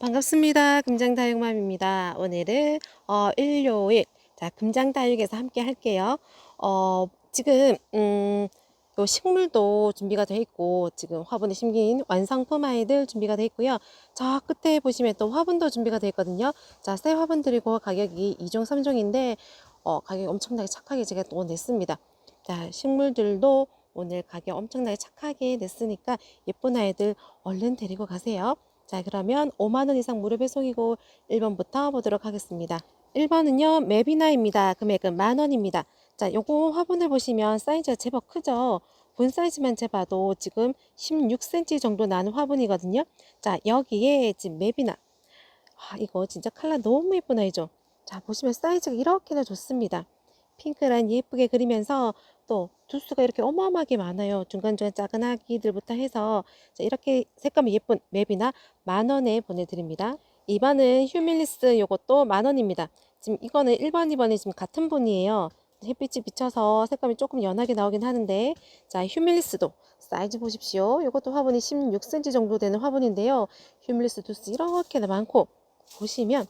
반갑습니다. 금장다육맘입니다. 오늘은 어, 일요일 자 금장다육에서 함께 할게요. 어, 지금 음, 요 식물도 준비가 되어 있고 지금 화분에 심긴 완성품 아이들 준비가 되어 있고요. 저 끝에 보시면 또 화분도 준비가 되어 있거든요. 자, 새 화분들이고 가격이 2종 3종인데 어, 가격이 엄청나게 착하게 제가 또 냈습니다. 자, 식물들도 오늘 가격 엄청나게 착하게 냈으니까 예쁜 아이들 얼른 데리고 가세요. 자, 그러면 5만원 이상 무료 배송이고 1번부터 보도록 하겠습니다. 1번은요, 맵이나입니다. 금액은 만원입니다. 자, 요거 화분을 보시면 사이즈가 제법 크죠? 본 사이즈만 재봐도 지금 16cm 정도 나는 화분이거든요. 자, 여기에 지금 맵이나. 아, 이거 진짜 컬러 너무 예쁜 아이죠? 자, 보시면 사이즈가 이렇게나 좋습니다. 핑크란 예쁘게 그리면서 또 두수가 이렇게 어마어마하게 많아요. 중간중간 작은 아기들부터 해서 자, 이렇게 색감이 예쁜 맵이나 만 원에 보내드립니다. 2번은 휴밀리스 요것도 만 원입니다. 지금 이거는 1번, 2번이 지금 같은 분이에요. 햇빛이 비쳐서 색감이 조금 연하게 나오긴 하는데 자 휴밀리스도 사이즈 보십시오. 요것도 화분이 16cm 정도 되는 화분인데요. 휴밀리스 두스 이렇게나 많고 보시면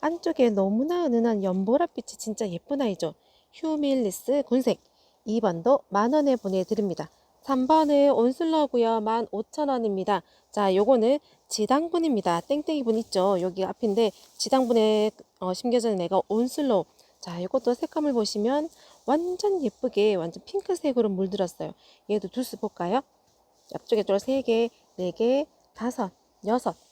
안쪽에 너무나 은은한 연보라빛이 진짜 예쁜 아이죠. 휴밀리스 군색 2번도 만원에 보내드립니다. 3번은 온슬러고요. 15,000원입니다. 자, 요거는 지당분입니다. 땡땡이 분 있죠. 여기 앞인데 지당분에 어, 심겨져 있는 애가 온슬로우. 자, 이것도 색감을 보시면 완전 예쁘게 완전 핑크색으로 물들었어요. 얘도 두스 볼까요? 앞쪽에 쫄 3개, 4개, 5, 6.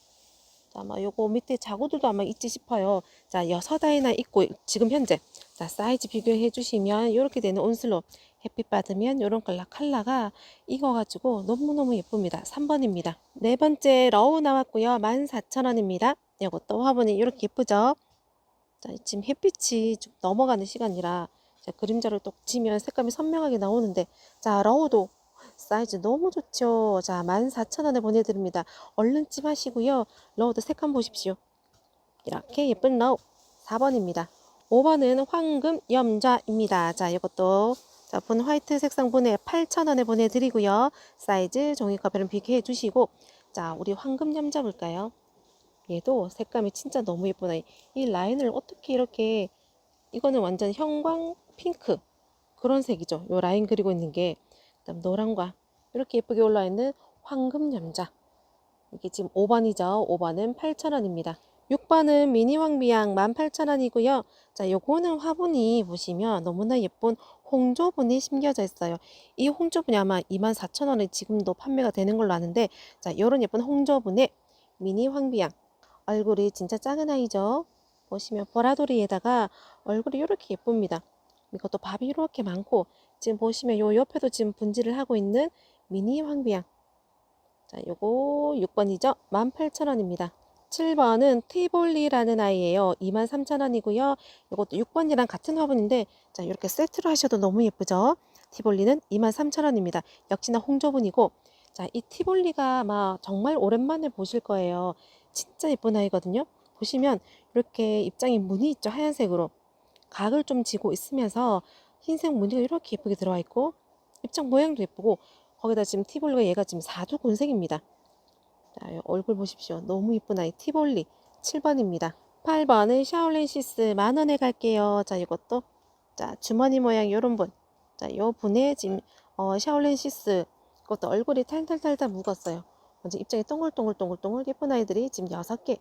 자, 아마 요거 밑에 자구들도 아마 있지 싶어요. 자, 여섯 아이나 있고 지금 현재 자, 사이즈 비교해 주시면 이렇게 되는 온슬로 햇빛 받으면 이런 컬러 컬러가 익어가지고 너무너무 예쁩니다. 3번입니다. 네 번째 러우 나왔고요. 14,000원입니다. 이것도 화분이 이렇게 예쁘죠? 자, 지금 햇빛이 좀 넘어가는 시간이라 자, 그림자를 또 치면 색감이 선명하게 나오는데 자, 러우도 사이즈 너무 좋죠? 자, 14,000원에 보내드립니다. 얼른 찜하시고요. 러우도 색감 보십시오. 이렇게 예쁜 러우 4번입니다. 5번은 황금 염자입니다. 자, 이것도 자, 본 화이트 색상 분에 8,000원에 보내드리고요. 사이즈 종이컵에는 비교해 주시고 자, 우리 황금 염자 볼까요? 얘도 색감이 진짜 너무 예쁘다. 이 라인을 어떻게 이렇게 이거는 완전 형광 핑크 그런 색이죠. 요 라인 그리고 있는 게 그다음 노랑과 이렇게 예쁘게 올라 있는 황금 염자. 이게 지금 5번이죠. 5번은 8,000원입니다. 6번은 미니 황비양 18,000원이고요. 자, 요거는 화분이 보시면 너무나 예쁜 홍조분이 심겨져 있어요. 이 홍조분이 아마 24,000원에 지금도 판매가 되는 걸로 아는데 자, 요런 예쁜 홍조분에 미니 황비양 얼굴이 진짜 작은 아이죠. 보시면 보라돌이에다가 얼굴이 이렇게 예쁩니다. 이것도 밥이 이렇게 많고 지금 보시면 요 옆에도 지금 분질을 하고 있는 미니 황비양 자, 요거 6번이죠. 18,000원입니다. 7번은 티볼리라는 아이예요. 23,000원이고요. 이것도 6번이랑 같은 화분인데 자 이렇게 세트로 하셔도 너무 예쁘죠. 티볼리는 23,000원입니다. 역시나 홍조분이고 자이 티볼리가 아마 정말 오랜만에 보실 거예요. 진짜 예쁜 아이거든요. 보시면 이렇게 입장이 무늬 있죠. 하얀색으로 각을 좀 지고 있으면서 흰색 무늬가 이렇게 예쁘게 들어와 있고 입장 모양도 예쁘고 거기다 지금 티볼리가 얘가 지금 사두곤색입니다. 자, 요 얼굴 보십시오. 너무 이쁜 아이 티볼리 7번입니다. 8번은 샤올렌시스 만원에 갈게요. 자, 이것도 자, 주머니 모양 요런 분. 자, 요 분의 지금 어, 샤올렌시스 이것도 얼굴이 탈탈탈탈 묵었어요. 먼저 입장이 동글동글동글동글 예쁜 아이들이 지금 6개.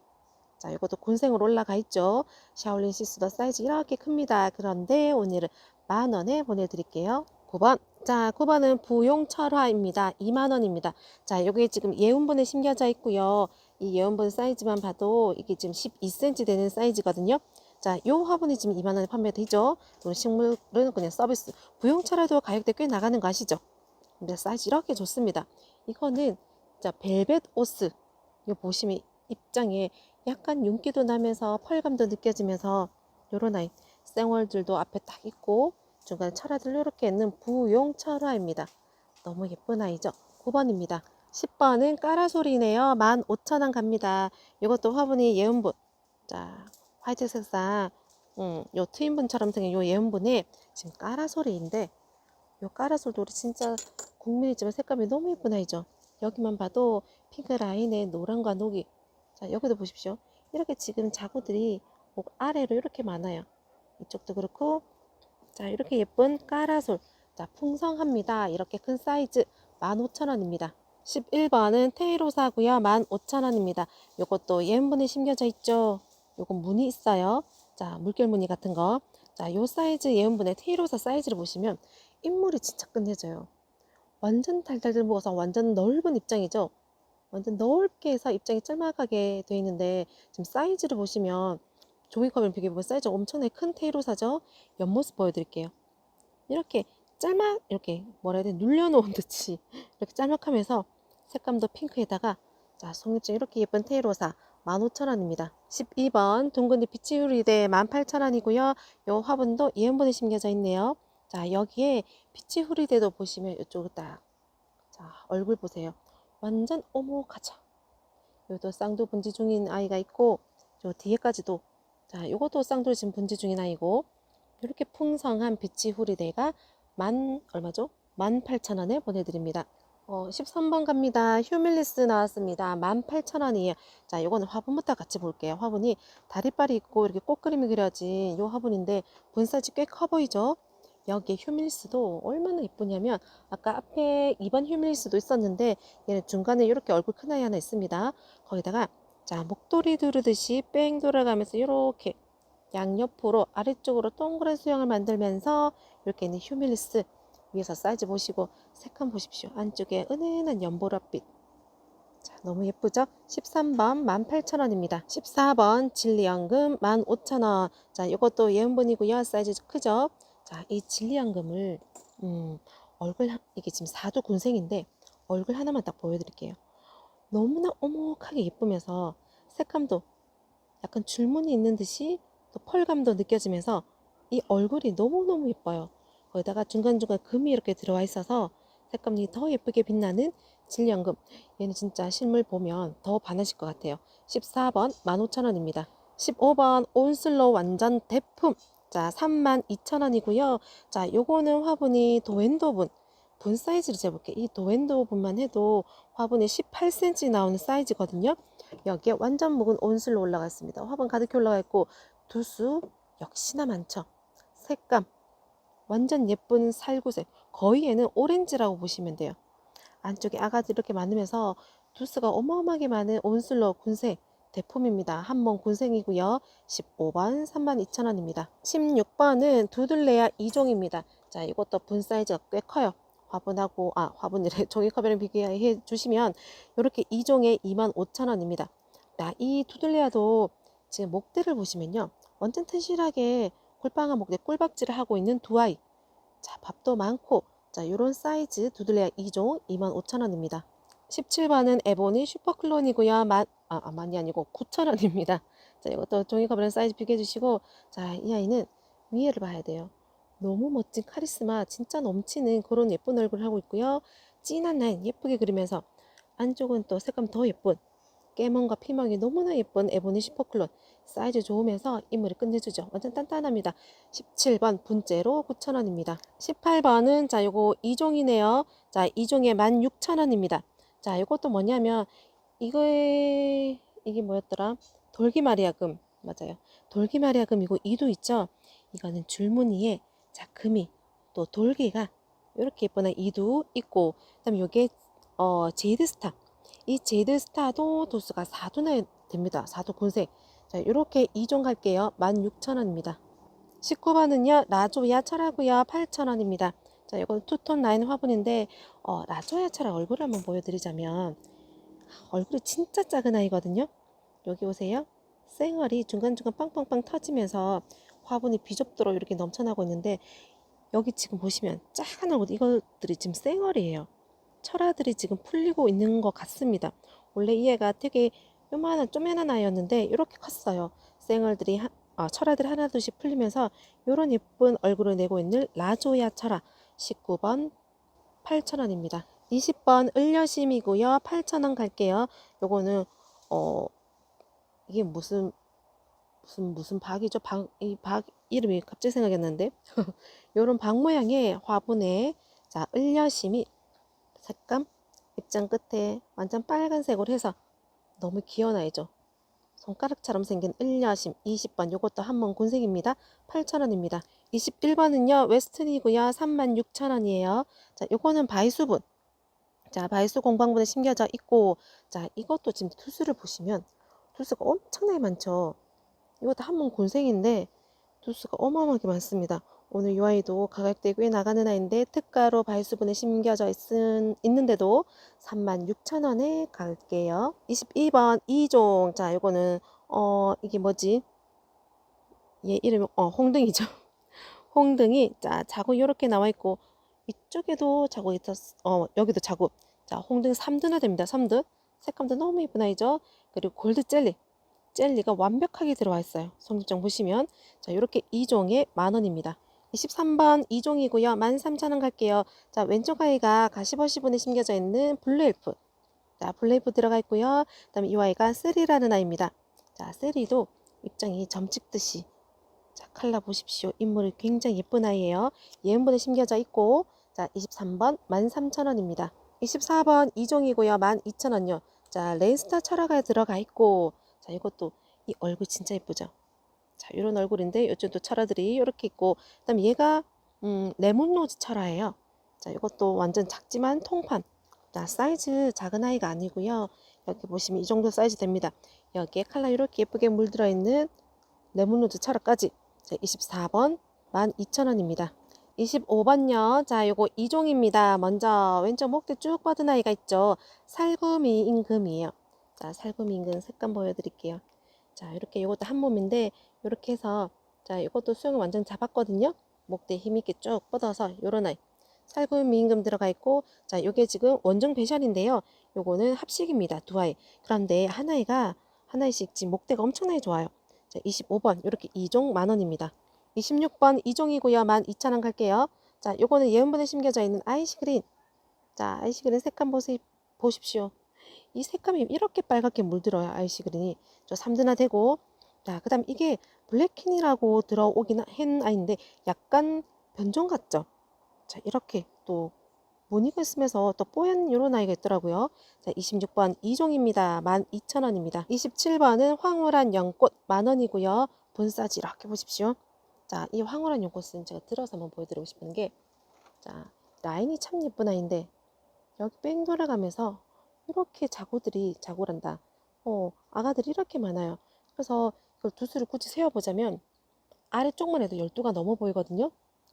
자, 이것도 군생으로 올라가 있죠. 샤올렌시스도 사이즈 이렇게 큽니다. 그런데 오늘은 만 원에 보내드릴게요. 9번. 자, 9번은 부용철화입니다. 2만 원입니다. 자, 여기 지금 예운분에 심겨져 있고요. 이 예운분 사이즈만 봐도 이게 지금 12cm 되는 사이즈거든요. 자, 요 화분이 지금 2만 원에 판매되죠. 우리 식물은 그냥 서비스. 부용철화도 가격대 꽤 나가는 거 아시죠? 근데 사이즈 이렇게 좋습니다. 이거는 자, 벨벳 오스. 이거 보시면 입장에 약간 윤기도 나면서 펄감도 느껴지면서 요런 아이 생월들도 앞에 딱 있고 중간에 철화들 이렇게 있는 부용 철화입니다. 너무 예쁜 아이죠. 9번입니다. 10번은 까라솔이네요. 15,000원 갑니다. 이것도 화분이 예은분. 자, 화이트 색상. 음, 요 트윈분처럼 생긴 요 예은분이 지금 까라솔이인데 요 까라솔도 우리 진짜 국민이지만 색감이 너무 예쁜 아이죠. 여기만 봐도 핑크 라인에 노란과 녹이 자, 여기도 보십시오. 이렇게 지금 자구들이 목 아래로 이렇게 많아요. 이쪽도 그렇고, 자, 이렇게 예쁜 까라솔. 자, 풍성합니다. 이렇게 큰 사이즈 15,000원입니다. 11번은 테이로사고요. 15,000원입니다. 요것도 예문분이 심겨져 있죠. 요건 무늬 있어요. 자, 물결 무늬 같은 거. 자, 요 사이즈 예문분의 테이로사 사이즈를 보시면 인물이 진짜 끝내줘요. 완전 달달달 부어서 완전 넓은 입장이죠. 완전 넓게 해서 입장이 짤막하게 되어 있는데 지금 사이즈를 보시면 종이컵이랑 비교해보면 사이즈가 엄청나게 큰 테이로사죠. 옆모습 보여드릴게요. 이렇게 짤막 이렇게 뭐라 해야 돼 눌려놓은 듯이 이렇게 짤막하면서 색감도 핑크에다가 자 속립증 이렇게 예쁜 테이로사 15,000원입니다. 12번 둥근잎 피치후리대 18,000원이고요. 요 화분도 이연분에 심겨져 있네요. 자 여기에 피치후리대도 보시면 이쪽으로 딱 자, 얼굴 보세요. 완전 오목하죠. 여기도 쌍두 분지 중인 아이가 있고 저 뒤에까지도 자 요것도 쌍두 지금 분지 중인 아이고 이렇게 풍성한 비치 후리대가 만 얼마죠? 18,000원에 보내드립니다. 어, 13번 갑니다. 휴밀리스 나왔습니다. 18,000원이에요. 자, 요거는 화분부터 같이 볼게요. 화분이 다리빨이 있고 이렇게 꽃그림이 그려진 요 화분인데 분사지 꽤 커 보이죠? 여기에 휴밀리스도 얼마나 이쁘냐면 아까 앞에 2번 휴밀리스도 있었는데 얘는 중간에 이렇게 얼굴 큰 아이 하나 있습니다. 거기다가 자 목도리 두르듯이 뺑 돌아가면서 이렇게 양옆으로 아래쪽으로 동그란 수영을 만들면서 이렇게 있는 휴밀리스 위에서 사이즈 보시고 색감 보십시오. 안쪽에 은은한 연보라빛. 자, 너무 예쁘죠? 13번 18,000원입니다. 14번 진리연금 15,000원. 자, 이것도 예은분이고요. 사이즈 크죠? 자, 이 진리연금을 음, 얼굴 하- 이게 지금 사두 군생인데 얼굴 하나만 딱 보여드릴게요. 너무나 오목하게 예쁘면서 색감도 약간 줄무늬 있는 듯이 또 펄감도 느껴지면서 이 얼굴이 너무너무 예뻐요. 거기다가 중간중간 금이 이렇게 들어와 있어서 색감이 더 예쁘게 빛나는 진리연금. 얘는 진짜 실물 보면 더 반하실 것 같아요. 14번 15,000원입니다. 15번 온슬로 완전 대품. 자, 32,000원이고요. 자, 요거는 화분이 도엔도분. 분 사이즈를 재볼게요. 이 도엔도분만 해도 화분에 18cm 나오는 사이즈거든요. 여기에 완전 묵은 온슬로 올라가 있습니다. 화분 가득히 올라가 있고 두수 역시나 많죠. 색감 완전 예쁜 살구색 거의 얘는 오렌지라고 보시면 돼요. 안쪽에 아가들 이렇게 많으면서 두수가 어마어마하게 많은 온슬로 군색 대품입니다. 한번 군생이고요. 15번 32,000원입니다. 16번은 두들레아 2종입니다. 자, 이것도 분 사이즈가 꽤 커요. 화분하고 아 화분이래 종이컵이랑 비교해 주시면 이렇게 2종에 25,000원입니다. 자, 이 두들레아도 지금 목대를 보시면요. 완전 튼실하게 골빵한 목대 꿀박질을 하고 있는 두 아이. 자, 밥도 많고 자, 요런 사이즈 두들레아 2종 25,000원입니다. 17번은 에보니 슈퍼클론이고요. 만, 아, 아, 만이 아니고 9,000원입니다. 자, 이것도 종이컵이랑 사이즈 비교해 주시고 자, 이 아이는 위에를 봐야 돼요. 너무 멋진 카리스마 진짜 넘치는 그런 예쁜 얼굴을 하고 있고요. 진한 라인 예쁘게 그리면서 안쪽은 또 색감 더 예쁜 깨먼과 피멍이 너무나 예쁜 에보니 슈퍼클론 사이즈 좋으면서 인물이 끝내주죠. 완전 단단합니다. 17번 분째로 9,000원입니다. 18번은 자 요거 2종이네요. 자 2종에 16,000원입니다. 자 이것도 뭐냐면 이거에 이게 뭐였더라? 돌기마리아금 맞아요. 돌기마리아금이고 이도 있죠. 이거는 줄무늬에 자 금이 또 돌기가 이렇게 예쁜 이도 있고 그다음에 요게 어 제이드스타 이 제이드스타도 도수가 4도나 됩니다. 4도 군색 자, 이렇게 2종 갈게요. 16,000원입니다. 19번은요, 라조야 철하고요. 8,000원입니다. 자, 이건 투톤 라인 화분인데, 어, 라조야 철학 얼굴 한번 보여드리자면, 얼굴이 진짜 작은 아이거든요. 여기 보세요. 쌩얼이 중간중간 빵빵빵 터지면서 화분이 비좁도록 이렇게 넘쳐나고 있는데, 여기 지금 보시면 작은 얼굴, 이것들이 지금 쌩얼이에요. 철화들이 지금 풀리고 있는 것 같습니다. 원래 이 애가 되게 요만한 쪼매난 아이였는데 이렇게 컸어요. 쌩얼들이 하, 아, 철화들이 하나둘씩 풀리면서 이런 예쁜 얼굴을 내고 있는 라조야 철화 19번 8,000원입니다. 20번 을려심이고요. 8,000원 갈게요. 요거는 어 이게 무슨 무슨 무슨 박이죠? 박 이 박 이름이 갑자기 생각이 안 나는데 요런 박 모양의 화분에 자 을려심이 색감 입장 끝에 완전 빨간색으로 해서 너무 귀여운 아이죠. 손가락처럼 생긴 을려심 20번 요것도 한번 곤색입니다. 8,000원입니다. 21번은요. 웨스턴이고요. 36,000원이에요. 자, 요거는 바이수분. 자, 바이수 공방분에 심겨져 있고 자, 이것도 지금 투수를 보시면 투수가 엄청나게 많죠. 이것도 한번 곤색인데 투수가 어마어마하게 많습니다. 오늘 이 아이도 가격대 꽤 나가는 아이인데 특가로 바이수분에 심겨져 있은, 있는데도 36,000원에 갈게요. 22번 이종. 자, 요거는 어 이게 뭐지? 얘 이름이 어 홍등이죠. 홍등이 자 자국 요렇게 나와 있고 이쪽에도 자국 있었 어 여기도 자국. 자 홍등 3드나 됩니다. 3드. 색감도 너무 예쁜 아이죠. 그리고 골드 젤리. 젤리가 완벽하게 들어와 있어요. 성립장 보시면 자 이렇게 2종에 만 원입니다. 23번 2종이고요. 13,000원 갈게요. 자 왼쪽 아이가 가시버시분에 심겨져 있는 블루엘프. 자 블루엘프 들어가 있고요. 그 다음에 이 아이가 쓰리라는 아이입니다. 자 쓰리도 입장이 점 찍듯이 자 칼라 보십시오. 인물이 굉장히 예쁜 아이예요. 예은분에 심겨져 있고 자 23번 13,000원입니다. 24번 2종이고요. 12,000원요. 자 레인스타 철화가 들어가 있고 자 이것도 이 얼굴 진짜 예쁘죠. 자 이런 얼굴인데 이쪽도 철화들이 이렇게 있고 그다음에 얘가 음, 레몬로즈 철화예요. 자 이것도 완전 작지만 통판. 자 사이즈 작은 아이가 아니고요. 여기 보시면 이 정도 사이즈 됩니다. 여기에 칼라 이렇게 예쁘게 물들어 있는 레몬로즈 철화까지 자, 24번 12,000원입니다. 25번요. 자, 요거 2종입니다. 먼저 왼쪽 목대 쭉 뻗은 아이가 있죠. 살구미 임금이에요. 자, 살구미 임금 색감 보여드릴게요. 자, 이렇게 요것도 한 몸인데 이렇게 해서 자, 이것도 수영을 완전 잡았거든요. 목대 힘있게 쭉 뻗어서 요런 아이. 살구미 임금 들어가 있고 자, 요게 지금 원정 배셜인데요. 요거는 합식입니다. 두 아이. 그런데 한 아이가 한 아이씩 지금 목대가 엄청나게 좋아요. 자, 25번 이렇게 2종 만 원입니다. 26번 2종이고요. 12,000원 갈게요. 자, 요거는 예은분에 심겨져 있는 아이시그린. 자, 아이시그린 색감 보시, 보십시오. 이 색감이 이렇게 빨갛게 물들어요. 아이시그린이. 저 3드나 되고. 자, 그 다음 이게 블랙킨이라고 들어오긴 한 아이인데 약간 변종 같죠? 자, 이렇게 또 무늬가 있으면서 또 뽀얀 요런 아이가 있더라고요. 자, 26번 2종입니다. 12,000원입니다. 27번은 황홀한 연꽃 만원이고요. 본사지 이렇게 보십시오. 자, 이 황홀한 연꽃은 제가 들어서 한번 보여드리고 싶은 게, 자, 라인이 참 예쁜 아이인데, 여기 뺑 돌아가면서 이렇게 자구들이 자구란다. 어, 아가들이 이렇게 많아요. 그래서 이걸 두 수를 굳이 세어보자면, 아래쪽만 해도 12가 넘어 보이거든요.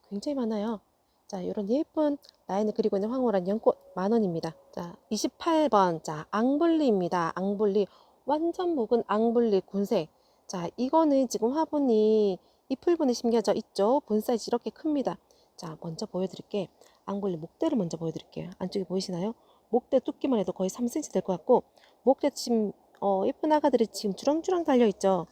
굉장히 많아요. 자, 이런 예쁜 라인을 그리고 있는 황홀한 연꽃 만 원입니다. 자, 28번. 자, 앙블리입니다. 앙블리. 완전 묵은 앙블리 군색. 자, 이거는 지금 화분이 잎풀분에 심겨져 있죠. 본 사이즈 이렇게 큽니다. 자, 먼저 보여드릴게. 앙블리 목대를 먼저 보여드릴게요. 안쪽에 보이시나요? 목대 두께만 해도 거의 3cm 될 것 같고 목대 지금 어, 예쁜 아가들이 지금 주렁주렁 달려 있죠.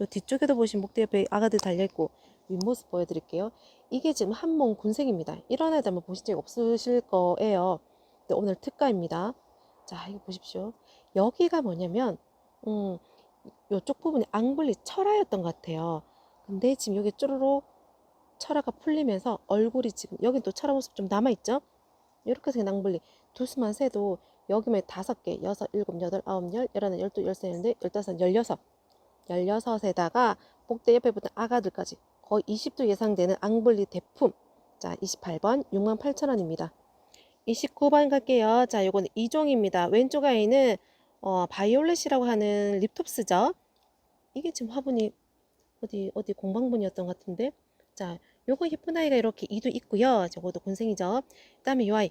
요 뒤쪽에도 보시면 목대 옆에 아가들 달려 있고 윗모습 보여드릴게요. 이게 지금 한몸 군색입니다. 이런 애들 아마 보신 적 없으실 거예요. 근데 오늘 특가입니다. 자, 이거 보십시오. 여기가 뭐냐면 음, 요쪽 부분이 앙블리 철화였던 것 같아요. 근데 지금 여기 쪼르륵 철화가 풀리면서 얼굴이 지금 여긴 또 철화 모습 좀 남아있죠? 이렇게 생긴 앙블리. 두 수만 세도 여기면 다섯 개, 여섯, 일곱, 여덟, 아홉, 열, 열하나, 열두, 열세, 열네, 열다섯, 열여섯. 열여섯에다가 목대 옆에 붙은 아가들까지 거의 20도 예상되는 앙블리 대품. 자 28번 68,000원입니다. 29번 갈게요. 자 요거는 2종입니다. 왼쪽 아이는 어, 바이올렛이라고 하는 립톱스죠? 이게 지금 화분이 어디 어디 공방분이었던 것 같은데. 자 요거 예쁜 아이가 이렇게 이도 있고요. 저것도 곤생이죠. 그 다음에 요 아이.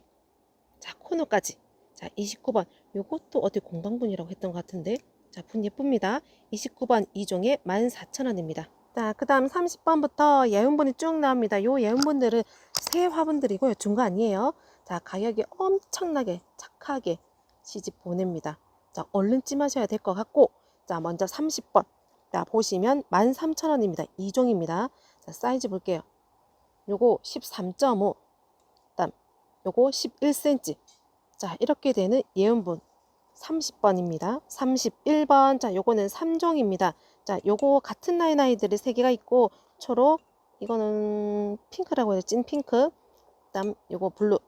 자 코너까지. 자 29번. 요것도 어디 공방분이라고 했던 것 같은데. 자 분 예쁩니다. 29번 2종에 14,000원입니다. 자 그 다음 30번부터 예운분이 쭉 나옵니다. 요 예운분들은 새 화분들이고요. 중고 아니에요. 자 가격이 엄청나게 착하게 시집 보냅니다. 자 얼른 찜하셔야 될 것 같고. 자 먼저 30번 자, 보시면 13,000원입니다. 2종입니다. 자, 사이즈 볼게요. 요거 13.5. 그다음 요거 11cm. 자, 이렇게 되는 예은분 30번입니다. 31번. 자, 요거는 3종입니다. 자, 요거 같은 라인 아이들이 3개가 있고 초록 이거는 핑크라고 해요. 찐 핑크. 그다음 요거 블루.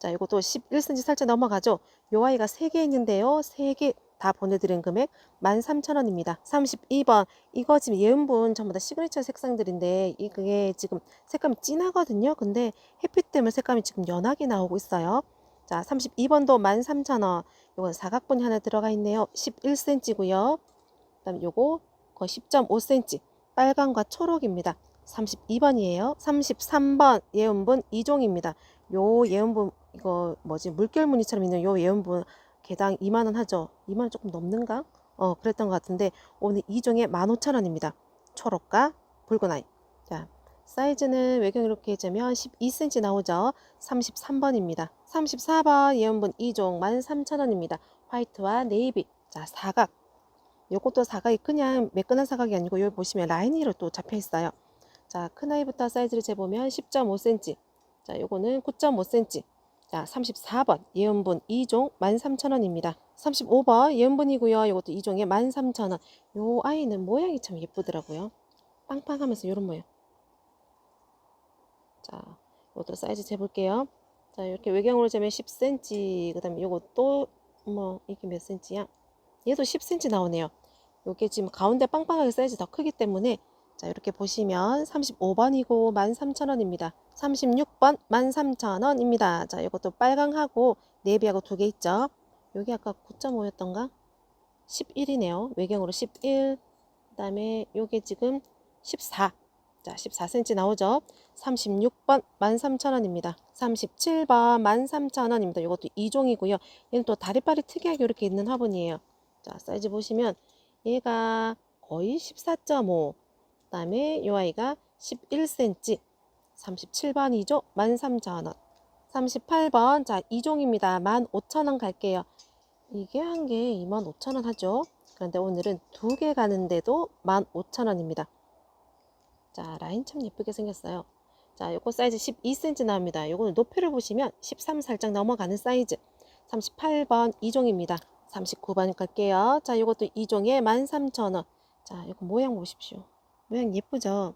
자, 요것도 11cm 살짝 넘어가죠. 요 아이가 3개 있는데요. 3개 다 보내드린 금액 13,000원입니다. 32번 이거 지금 예은분 전부 다 시그니처 색상들인데 이게 지금 색감이 진하거든요. 근데 햇빛 때문에 색감이 지금 연하게 나오고 있어요. 자 32번도 13,000원 요건 사각분이 하나 들어가 있네요. 11cm고요. 그 다음 요거 거의 10.5cm 빨강과 초록입니다. 32번이에요. 33번 예은분 이종입니다. 요 예은분 이거 뭐지 물결 무늬처럼 있는 요 예은분 개당 2만 원 하죠. 2만 원 조금 넘는가? 어 그랬던 것 같은데 오늘 이종에 15,000원입니다. 초록과 붉은 아이. 자 사이즈는 외경 이렇게 재면 12cm 나오죠. 33번입니다. 34번 예은분 이종 13,000원입니다. 화이트와 네이비. 자 사각. 요것도 사각이 그냥 매끈한 사각이 아니고 여기 보시면 라인으로 또 잡혀 있어요. 자, 큰 아이부터 사이즈를 재보면 10.5cm. 자, 요거는 9.5cm. 자, 34번 예은분 2종 13,000원입니다. 35번 예은분이고요. 요것도 2종에 13,000원. 요 아이는 모양이 참 예쁘더라고요. 빵빵하면서 요런 모양. 자, 요것도 사이즈 재볼게요. 자, 이렇게 외경으로 재면 10cm. 그 다음에 요것도 뭐 이게 몇 cm야? 얘도 10cm 나오네요. 요게 지금 가운데 빵빵하게 사이즈 더 크기 때문에 자 이렇게 보시면 35번이고 13,000원입니다. 36번 13,000원입니다. 자 이것도 빨강하고 네비하고 두 개 있죠. 여기 아까 9.5였던가? 11이네요. 외경으로 11. 그 다음에 요게 지금 14. 자 14cm 나오죠. 36번 13,000원입니다. 37번 13,000원입니다. 이것도 2종이고요. 얘는 또 다리빨이 특이하게 이렇게 있는 화분이에요. 자 사이즈 보시면 얘가 거의 14.5. 그 다음에 이 아이가 11cm 37번이죠? 13,000원. 38번. 자 2종입니다. 15,000원 갈게요. 이게 한 개 25,000원 하죠? 그런데 오늘은 두 개 가는데도 15,000원입니다. 자 라인 참 예쁘게 생겼어요. 자 요거 사이즈 12cm 나옵니다. 요거는 높이를 보시면 13 살짝 넘어가는 사이즈. 38번 2종입니다. 39번 갈게요. 자 요것도 2종에 13,000원. 자 요거 모양 보십시오 모양 예쁘죠?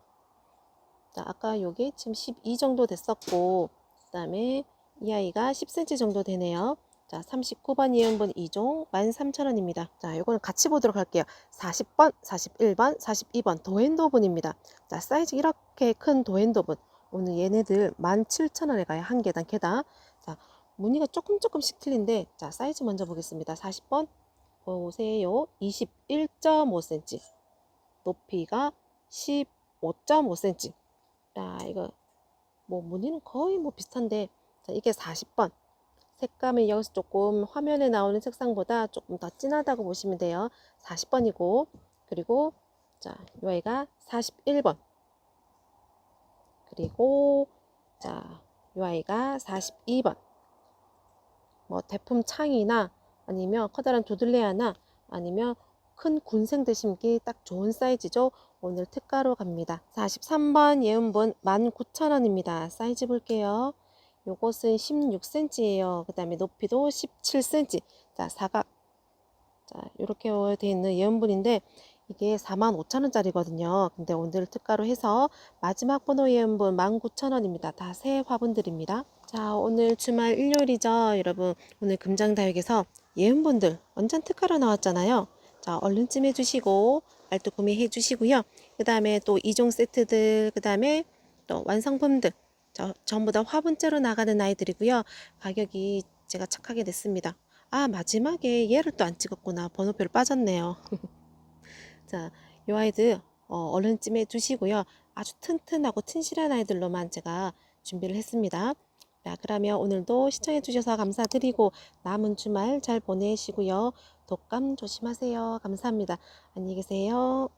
자, 아까 요게 지금 12 정도 됐었고, 그 다음에 이 아이가 10cm 정도 되네요. 자, 39번 이음분 2종 13,000원입니다. 자, 요거는 같이 보도록 할게요. 40번, 41번, 42번 도엔도분입니다. 자, 사이즈 이렇게 큰 도엔도분. 오늘 얘네들 17,000원에 가요. 한 개당 개당. 자, 무늬가 조금 조금씩 틀린데, 자, 사이즈 먼저 보겠습니다. 40번 보세요. 21.5cm. 높이가 15.5cm. 자, 이거 뭐 무늬는 거의 뭐 비슷한데 자, 이게 40번. 색감이 여기서 조금 화면에 나오는 색상보다 조금 더 진하다고 보시면 돼요. 40번이고 그리고 자, 이 아이가 41번. 그리고 자, 이 아이가 42번. 뭐 대품 창이나 아니면 커다란 두들레아나 아니면 큰 군생대 심기 딱 좋은 사이즈죠. 오늘 특가로 갑니다. 43번 예은분 19,000원입니다. 사이즈 볼게요. 요것은 16cm예요. 그 다음에 높이도 17cm. 자, 사각. 자, 이렇게 되어 있는 예은분인데 이게 45,000원짜리거든요. 근데 오늘 특가로 해서 마지막 번호 예은분 19,000원입니다. 다 새 화분들입니다. 자, 오늘 주말 일요일이죠. 여러분, 오늘 금장다육에서 예은분들 완전 특가로 나왔잖아요. 자, 얼른쯤 해주시고 알도 구매해 주시고요. 그 다음에 또 이종 세트들, 그 다음에 또 완성품들 저, 전부 다 화분째로 나가는 아이들이고요. 가격이 제가 착하게 냈습니다. 아 마지막에 얘를 또 안 찍었구나. 번호표를 빠졌네요. 자, 이 아이들 어, 얼른쯤 해주시고요. 아주 튼튼하고 튼실한 아이들로만 제가 준비를 했습니다. 자, 그러면 오늘도 시청해 주셔서 감사드리고 남은 주말 잘 보내시고요. 독감 조심하세요. 감사합니다. 안녕히 계세요.